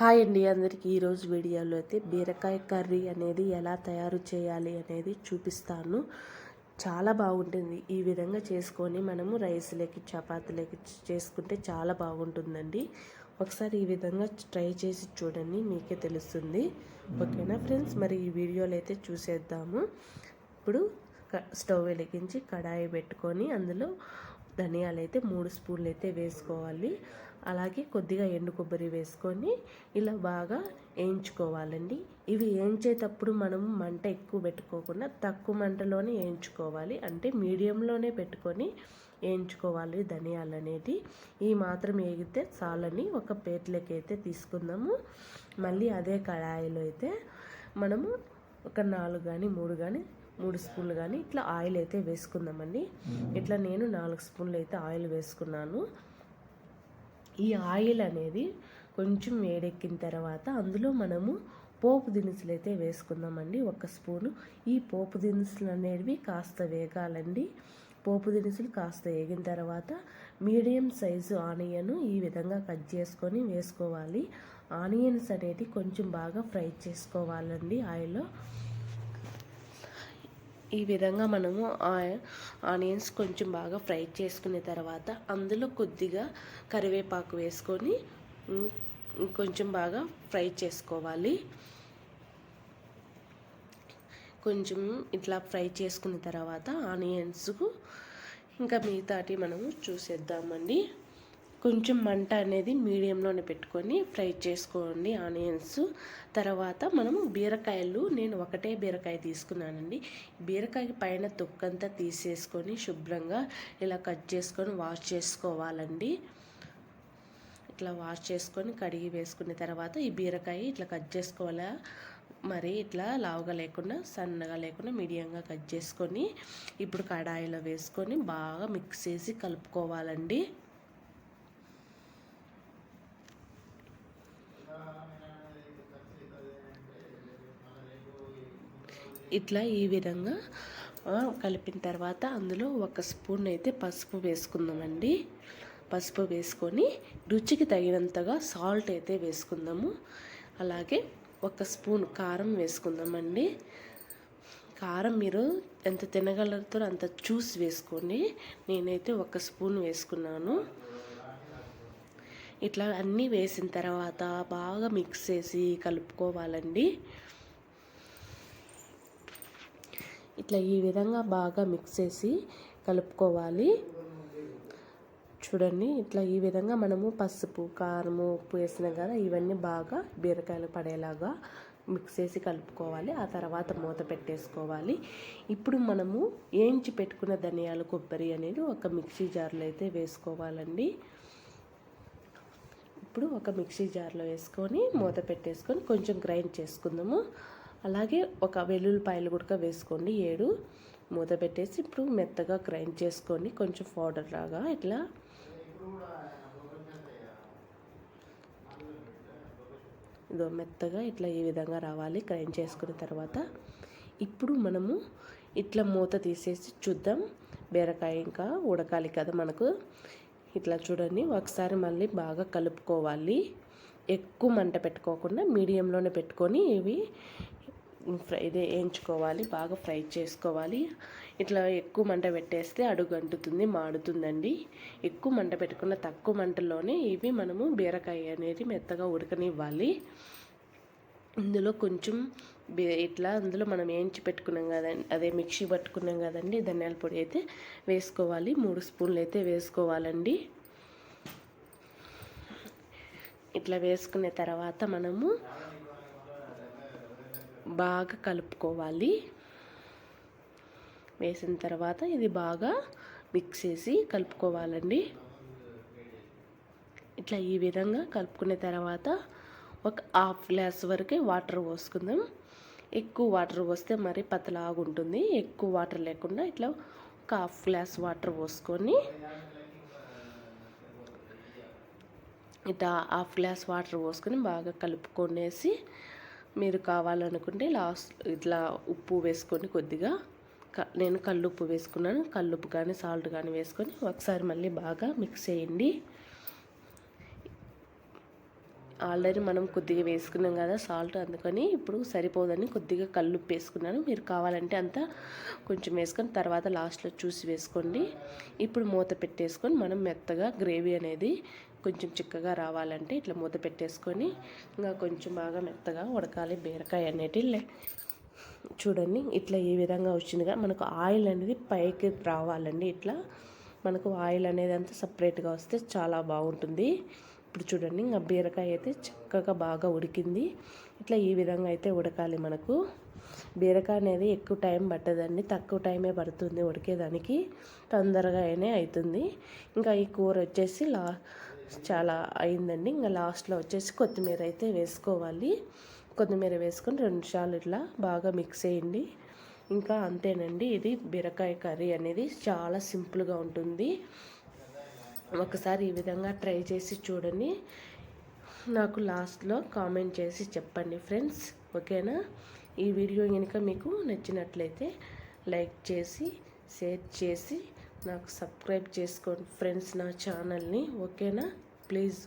Hi అండి అందరికీ ఈరోజు వీడియోలో అయితే బీరకాయ కర్రీ అనేది ఎలా తయారు చేయాలి అనేది చూపిస్తాను. చాలా బాగుంటుంది. ఈ విధంగా చేసుకొని మనము రైస్లోకి చపాతీలోకి చేసుకుంటే చాలా బాగుంటుందండి. ఒకసారి ఈ విధంగా ట్రై చేసి చూడండి మీకే తెలుస్తుంది. ఓకేనా ఫ్రెండ్స్? మరి ఈ వీడియోలో అయితే చూసేద్దాము. ఇప్పుడు స్టవ్ వెలిగించి కడాయి పెట్టుకొని అందులో ధనియాలు అయితే మూడు స్పూన్లు అయితే వేసుకోవాలి. అలాగే కొద్దిగా ఎండు కొబ్బరి వేసుకొని ఇలా బాగా వేయించుకోవాలండి. ఇవి వేయించేటప్పుడు మనం మంట ఎక్కువ పెట్టుకోకుండా తక్కువ మంటలోనే వేయించుకోవాలి. అంటే మీడియంలోనే పెట్టుకొని వేయించుకోవాలి ధనియాలు అనేది. ఈ మాత్రం వేగితే చాలని ఒక ప్లేట్లోకి అయితే తీసుకుందాము. మళ్ళీ అదే కడాయిలో అయితే మనము ఒక నాలుగు కానీ మూడు కానీ మూడు స్పూన్లు కానీ ఇట్లా ఆయిల్ అయితే వేసుకుందామండి. ఇట్లా నేను నాలుగు స్పూన్లు అయితే ఆయిల్ వేసుకున్నాను. ఈ ఆయిల్ అనేది కొంచెం వేడెక్కిన తర్వాత అందులో మనము పోపు దినుసులు అయితే వేసుకుందామండి. ఒక స్పూను. ఈ పోపు దినుసులు అనేవి కాస్త వేగాలండి. పోపు దినుసులు కాస్త వేగిన తర్వాత మీడియం సైజు ఆనియన్ ఈ విధంగా కట్ చేసుకొని వేసుకోవాలి. ఆనియన్స్ అనేది కొంచెం బాగా ఫ్రై చేసుకోవాలండి ఆయిల్లో. ఈ విధంగా మనము ఆ- ఆనియన్స్ కొంచెం బాగా ఫ్రై చేసుకున్న తర్వాత అందులో కొద్దిగా కరివేపాకు వేసుకొని కొంచెం బాగా ఫ్రై చేసుకోవాలి. కొంచెం ఇట్లా ఫ్రై చేసుకున్న తర్వాత ఆనియన్స్కు ఇంకా మిగతాటి మనము చూసేద్దామండి. కొంచెం మంట అనేది మీడియంలోనే పెట్టుకొని ఫ్రై చేసుకోండి ఆనియన్స్. తర్వాత మనము బీరకాయలు నేను ఒకటే బీరకాయ తీసుకున్నానండి. బీరకాయ పైన తొక్కంతా తీసేసుకొని శుభ్రంగా ఇలా కట్ చేసుకొని వాష్ చేసుకోవాలండి. ఇట్లా వాష్ చేసుకొని కడిగి వేసుకున్న తర్వాత ఈ బీరకాయ ఇట్లా కట్ చేసుకోవాలా? మరి ఇట్లా లావుగా లేకుండా సన్నగా లేకుండా మీడియంగా కట్ చేసుకొని ఇప్పుడు కడాయిలో వేసుకొని బాగా మిక్స్ చేసి కలుపుకోవాలండి. ఇట్లా ఈ విధంగా కలిపిన తర్వాత అందులో ఒక స్పూన్ అయితే పసుపు వేసుకుందామండి. పసుపు వేసుకొని రుచికి తగినంతగా సాల్ట్ అయితే వేసుకుందాము. అలాగే ఒక స్పూన్ కారం వేసుకుందామండి. కారం మీరు ఎంత తినగలుగుతారో అంత చూసి వేసుకోండి. నేనైతే ఒక స్పూన్ వేసుకున్నాను. ఇట్లా అన్నీ వేసిన తర్వాత బాగా మిక్స్ చేసి కలుపుకోవాలండి. ఇట్లా ఈ విధంగా బాగా మిక్స్ చేసి కలుపుకోవాలి. చూడండి ఇట్లా ఈ విధంగా మనము పసుపు కారము ఉప్పు వేసినాం కదా ఇవన్నీ బాగా బీరకాయలు పడేలాగా మిక్స్ చేసి కలుపుకోవాలి. ఆ తర్వాత మూత పెట్టేసుకోవాలి. ఇప్పుడు మనము ఏంచి పెట్టుకున్న ధనియాలు కొబ్బరి అనేది ఒక మిక్సీ జార్లో అయితే వేసుకోవాలండి. ఇప్పుడు ఒక మిక్సీ జార్లో వేసుకొని మూత పెట్టేసుకొని కొంచెం గ్రైండ్ చేసుకుందాము. అలాగే ఒక వెల్లుల్లిపాయలు కూడా వేసుకోండి. ఏడు మూత పెట్టేసి ఇప్పుడు మెత్తగా గ్రైండ్ చేసుకొని కొంచెం పౌడర్ లాగా ఇట్లా ఇదో మెత్తగా ఇట్లా ఈ విధంగా రావాలి. గ్రైండ్ చేసుకున్న తర్వాత ఇప్పుడు మనము ఇట్లా మూత తీసేసి చూద్దాం. బీరకాయ ఇంకా ఉడకాలి కదా మనకు. ఇట్లా చూడండి. ఒకసారి మళ్ళీ బాగా కలుపుకోవాలి. ఎక్కువ మంట పెట్టుకోకుండా మీడియంలోనే పెట్టుకొని ఇవి ఫ్రై ఇదే వేయించుకోవాలి బాగా ఫ్రై చేసుకోవాలి. ఇట్లా ఎక్కువ మంట పెట్టేస్తే అడుగు అంటుతుంది మాడుతుందండి. ఎక్కువ మంట పెట్టుకున్న తక్కువ మంటలోనే ఇవి మనము బీరకాయ అనేది మెత్తగా ఉడకనివ్వాలి. ఇందులో కొంచెం బే- ఇట్లా అందులో మనం వేయించి పెట్టుకున్నాం కదండి అదే మిక్సీ పట్టుకున్నాం కదండి ధనియాల పొడి అయితే వేసుకోవాలి. మూడు స్పూన్లు అయితే వేసుకోవాలండి. ఇట్లా వేసుకున్న తర్వాత మనము బాగా కలుపుకోవాలి. వేసిన తర్వాత ఇది బాగా మిక్స్ చేసి కలుపుకోవాలండి. ఇట్లా ఈ విధంగా కలుపుకున్న తర్వాత ఒక హాఫ్ గ్లాస్ వరకే వాటర్ పోసుకుందాం. ఎక్కువ వాటర్ పోస్తే మరి పతలాగుంటుంది ఎక్కువ వాటర్ లేకుండా ఇట్లా ఒక హాఫ్ గ్లాస్ వాటర్ పోసుకొని ఇట్లా హాఫ్ గ్లాస్ వాటర్ పోసుకొని బాగా కలుపుకొనేసి మీరు కావాలనుకుంటే లాస్ట్ ఇట్లా ఉప్పు వేసుకొని కొద్దిగా క- నేను కల్లుప్పు వేసుకున్నాను. కల్లుప్పు కానీ సాల్ట్ కానీ వేసుకొని ఒకసారి మళ్ళీ బాగా మిక్స్ చేయండి. ఆల్రెడీ మనం కొద్దిగా వేసుకున్నాం కదా సాల్ట్ అందుకని ఇప్పుడు సరిపోదని కొద్దిగా కల్లుప్పు వేసుకున్నాను. మీరు కావాలంటే అంతా కొంచెం వేసుకొని తర్వాత లాస్ట్లో చూసి వేసుకోండి. ఇప్పుడు మూత పెట్టేసుకొని మనం మెత్తగా గ్రేవీ అనేది కొంచెం చిక్కగా రావాలంటే ఇట్లా మూత పెట్టేసుకొని ఇంకా కొంచెం బాగా మెత్తగా ఉడకాలి బీరకాయ అనేటి చూడండి ఇట్లా ఈ విధంగా వచ్చిందిగా. మనకు ఆయిల్ అనేది పైకి రావాలండి ఇట్లా. మనకు ఆయిల్ అనేది అంతా సపరేట్గా వస్తే చాలా బాగుంటుంది. ఇప్పుడు చూడండి ఇంకా బీరకాయ అయితే చక్కగా బాగా ఉడికింది. ఇట్లా ఈ విధంగా అయితే ఉడకాలి మనకు. బీరకాయ అనేది ఎక్కువ టైం పట్టదండి తక్కువ టైమే పడుతుంది ఉడికేదానికి. తొందరగానే అవుతుంది ఇంకా ఈ కూర వచ్చేసి లా చాలా అయిందండి. ఇంకా లాస్ట్లో వచ్చేసి కొత్తిమీర అయితే వేసుకోవాలి. కొత్తిమీర వేసుకొని రెండు నిమిషాలు ఇట్లా బాగా మిక్స్ చేయండి. ఇంకా అంతేనండి. ఇది బీరకాయ కర్రీ అనేది చాలా సింపుల్గా ఉంటుంది. ఒకసారి ఈ విధంగా ట్రై చేసి చూడండి. నాకు లాస్ట్లో కామెంట్ చేసి చెప్పండి ఫ్రెండ్స్. ఓకేనా? ఈ వీడియో కనుక మీకు నచ్చినట్లయితే లైక్ చేసి షేర్ చేసి నాకు సబ్స్క్రైబ్ చేసుకోండి ఫ్రెండ్స్ నా ఛానల్ని ఓకేనా? ప్లీజ్.